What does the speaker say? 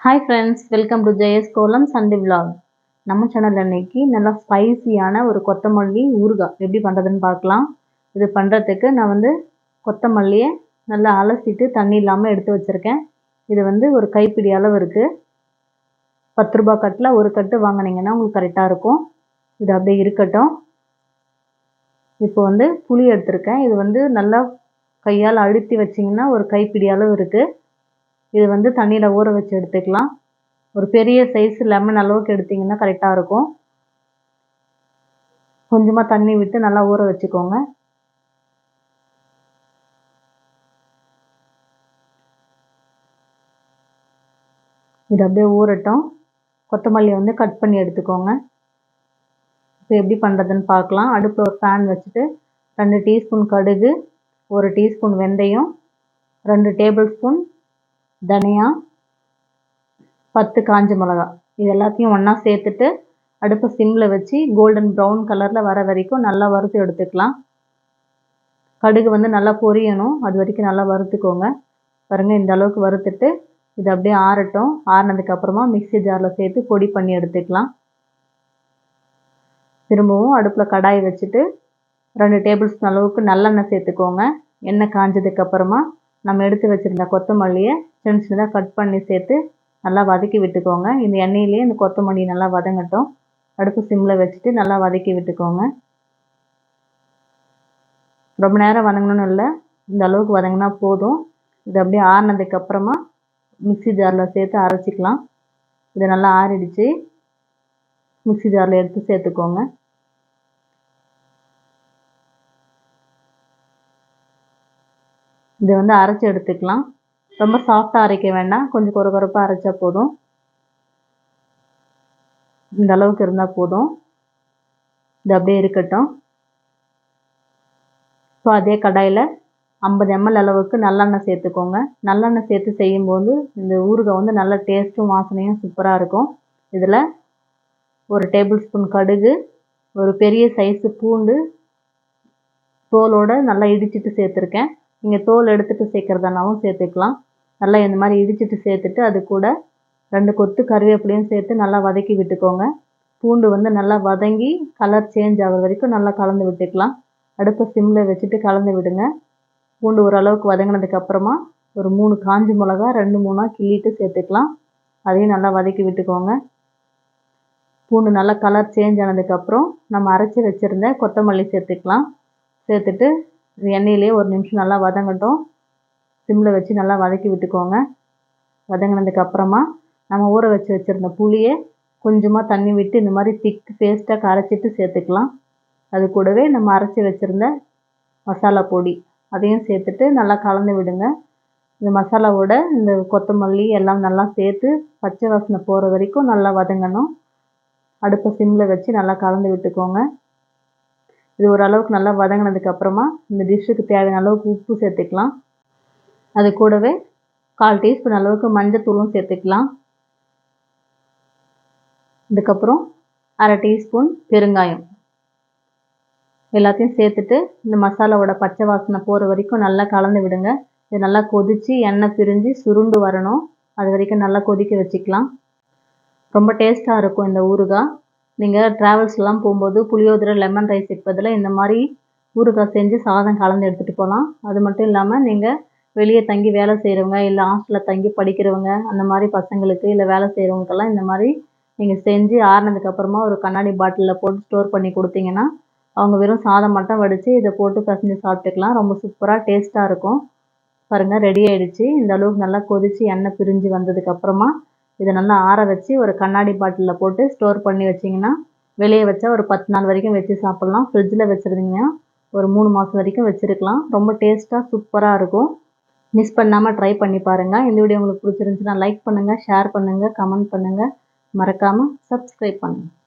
Hi friends welcome to Jaya's kolam Sunday vlog நம்ம சேனலில் இன்னைக்கு நல்லா ஸ்பைசியான ஒரு கொத்தமல்லி ஊறுகாய் எப்படி பண்ணுறதுன்னு பார்க்கலாம். இது பண்ணுறதுக்கு நான் வந்து கொத்தமல்லியை நல்லா அலசிட்டு தண்ணி இல்லாமல் எடுத்து வச்சுருக்கேன். இது வந்து ஒரு கைப்பிடி அளவு இருக்குது பத்து ரூபா கட்டில் ஒரு கட்டு வாங்கினீங்கன்னா உங்களுக்கு கரெக்டாக இருக்கும். இது அப்படியே இருக்கட்டும். இப்போ வந்து புளி எடுத்திருக்கேன். இது வந்து நல்லா கையால் அழுத்தி வச்சிங்கன்னா ஒரு கைப்பிடி அளவு இருக்குது இது வந்து தண்ணியில் ஊற வச்சு எடுத்துக்கலாம். ஒரு பெரிய சைஸ் லெமன் அளவுக்கு எடுத்திங்கன்னா கரெக்டாக இருக்கும். கொஞ்சமாக தண்ணி விட்டு நல்லா ஊற வச்சுக்கோங்க. இது அப்படியே ஊறட்டும். கொத்தமல்லி வந்து கட் பண்ணி எடுத்துக்கோங்க. இப்போ எப்படி பண்ணுறதுன்னு பார்க்கலாம். அடுப்பில் ஒரு ஃபேன் வச்சுட்டு ரெண்டு டீஸ்பூன் கடுகு ஒரு டீஸ்பூன் வெந்தயம் ரெண்டு டேபிள் ஸ்பூன் தனியா பத்து காஞ்ச மிளகா. இது எல்லாத்தையும் ஒன்றா சேர்த்துட்டு அடுப்பை சிம்மில் வச்சு கோல்டன் ப்ரௌன் கலரில் வர வரைக்கும் நல்லா வறுத்து எடுத்துக்கலாம். கடுகு வந்து நல்லா பொரியணும். அது வரைக்கும் நல்லா வறுத்துக்கோங்க. பாருங்கள் இந்த அளவுக்கு வறுத்துட்டு இது அப்படியே ஆறட்டும். ஆறினதுக்கப்புறமா மிக்ஸி ஜாரில் சேர்த்து பொடி பண்ணி எடுத்துக்கலாம். திரும்பவும் அடுப்பில் கடாய் வச்சுட்டு ரெண்டு டேபிள் ஸ்பூன் அளவுக்கு நல்லெண்ணெய் சேர்த்துக்கோங்க. எண்ணெய் காஞ்சதுக்கப்புறமா நம்ம எடுத்து வச்சுருந்த கொத்தமல்லியை சின்ன சின்னதாக கட் பண்ணி சேர்த்து நல்லா வதக்கி விட்டுக்கோங்க. இந்த எண்ணெயிலே இந்த கொத்தமல்லி நல்லா வதங்கட்டும். அடுப்பு சிம்மில் வச்சுட்டு நல்லா வதக்கி விட்டுக்கோங்க. ரொம்ப நேரம் வதங்கணும்னு இல்லை. இந்த அளவுக்கு வதங்கினா போதும். இது அப்படியே ஆறினதுக்கப்புறமா மிக்ஸி ஜாரில் சேர்த்து அரைச்சிக்கலாம். இது நல்லா ஆறிடுச்சு. மிக்ஸி ஜாரில் எடுத்து சேர்த்துக்கோங்க. இதை வந்து அரைச்சி எடுத்துக்கலாம். ரொம்ப சாஃப்டாக அரைக்க வேண்டாம். கொஞ்சம் கொர கொரப்பாக அரைச்சா போதும். இந்த அளவுக்கு இருந்தால் போதும். இது அப்படியே இருக்கட்டும். ஸோ அதே கடாயில் ஐம்பது எம்எல் அளவுக்கு நல்லெண்ணெய் சேர்த்துக்கோங்க. நல்லெண்ணெய் சேர்த்து செய்யும்போது இந்த ஊறுகாய் வந்து நல்ல டேஸ்ட்டும் வாசனையும் சூப்பராக இருக்கும். இதில் ஒரு டேபிள் ஸ்பூன் கடுகு ஒரு பெரிய சைஸு பூண்டு தோலோடு நல்லா இடிச்சிட்டு சேர்த்துருக்கேன். நீங்கள் தோல் எடுத்துகிட்டு சேர்க்குறதுனாலும் சேர்த்துக்கலாம். நல்லா இந்த மாதிரி இடிச்சிட்டு சேர்த்துட்டு அது கூட ரெண்டு கொத்து கருவேப்பிலையும் சேர்த்து நல்லா வதக்கி விட்டுக்கோங்க. பூண்டு வந்து நல்லா வதங்கி கலர் சேஞ்ச் ஆகிற வரைக்கும் நல்லா கலந்து விட்டுக்கலாம். அடுப்பை சிம்மில் வச்சுட்டு கலந்து விடுங்க. பூண்டு ஓரளவுக்கு வதங்கினதுக்கப்புறமா ஒரு மூணு காஞ்சி மிளகா ரெண்டு மூணாக கிள்ளிட்டு சேர்த்துக்கலாம். அதையும் நல்லா வதக்கி விட்டுக்கோங்க. பூண்டு நல்லா கலர் சேஞ்ச் ஆனதுக்கப்புறம் நம்ம அரைச்சி வச்சுருந்த கொத்தமல்லி சேர்த்துக்கலாம். சேர்த்துட்டு எண்ணெயிலே ஒரு நிமிஷம் நல்லா வதங்கட்டும். சிம்மில் வச்சு நல்லா வதக்கி விட்டுக்கோங்க. வதங்கினதுக்கப்புறமா நம்ம ஊற வச்சு வச்சுருந்த புளியை கொஞ்சமாக தண்ணி விட்டு இந்த மாதிரி திக்கு பேஸ்ட்டாக கரைச்சிட்டு சேர்த்துக்கலாம். அது கூடவே நம்ம அரைச்சி வச்சுருந்த மசாலா பொடி அதையும் சேர்த்துட்டு நல்லா கலந்து விடுங்க. இந்த மசாலாவோட இந்த கொத்தமல்லி எல்லாம் நல்லா சேர்த்து பச்சை வாசனை போகிற வரைக்கும் நல்லா வதங்கணும். அடுப்பை சிம்மில் வச்சு நல்லா கலந்து விட்டுக்கோங்க. இது ஓரளவுக்கு நல்லா வதங்கினதுக்கப்புறமா இந்த டிஷ்ஷுக்கு தேவையான அளவுக்கு உப்பு சேர்த்துக்கலாம். அது கூடவே கால் டீஸ்பூன் அளவுக்கு மஞ்சத்தூளும் சேர்த்துக்கலாம். இதுக்கப்புறம் அரை டீஸ்பூன் பெருங்காயம். எல்லாத்தையும் சேர்த்துட்டு இந்த மசாலாவோட பச்சை வாசனை போகிற வரைக்கும் நல்லா கலந்து விடுங்க. இது நல்லா கொதித்து எண்ணெய் பிரிஞ்சு சுருண்டு வரணும். அது வரைக்கும் நல்லா கொதிக்க வச்சுக்கலாம். ரொம்ப டேஸ்ட்டாக இருக்கும் இந்த ஊறுகாய். நீங்கள் ட்ராவல்ஸ்லாம் போகும்போது புளியோதரை லெமன் ரைஸ் இப்போதில் இந்த மாதிரி ஊறுகாய் செஞ்சு சாதம் கலந்து எடுத்துகிட்டு போகலாம் அது மட்டும் இல்லாமல் நீங்கள் வெளியே தங்கி வேலை செய்கிறவங்க இல்லை ஹாஸ்டலில் தங்கி படிக்கிறவங்க அந்த மாதிரி பசங்களுக்கு இல்லை வேலை செய்கிறவங்களுக்கெல்லாம் இந்த மாதிரி நீங்கள் செஞ்சு ஆறுனதுக்கப்புறமா ஒரு கண்ணாடி பாட்டிலில் போட்டு ஸ்டோர் பண்ணி கொடுத்தீங்கன்னா அவங்க வெறும் சாதம் மட்டும் வடித்து இதை போட்டு பசஞ்சு சாப்பிட்டுக்கலாம். ரொம்ப சூப்பராக டேஸ்ட்டாக இருக்கும். பாருங்கள் ரெடி ஆகிடுச்சு இந்த அளவுக்கு நல்லா கொதித்து எண்ணெய் பிரிஞ்சு வந்ததுக்கப்புறமா இதை நல்லா ஆற வச்சு ஒரு கண்ணாடி பாட்டிலில் போட்டு ஸ்டோர் பண்ணி வச்சிங்கன்னா வெளியே வச்சா ஒரு பத்து நாள் வரைக்கும் வச்சு சாப்பிட்லாம். ஃப்ரிட்ஜில் வச்சுருந்தீங்கன்னா ஒரு மூணு மாதம் வரைக்கும் வச்சுருக்கலாம். ரொம்ப டேஸ்ட்டாக சூப்பராக இருக்கும். மிஸ் பண்ணாமல் ட்ரை பண்ணி பாருங்கள் இந்த வீடியோ உங்களுக்கு பிடிச்சிருந்துச்சுன்னா லைக் பண்ணுங்கள் ஷேர் பண்ணுங்கள் கமெண்ட் பண்ணுங்கள் மறக்காமல் சப்ஸ்கிரைப் பண்ணுங்கள்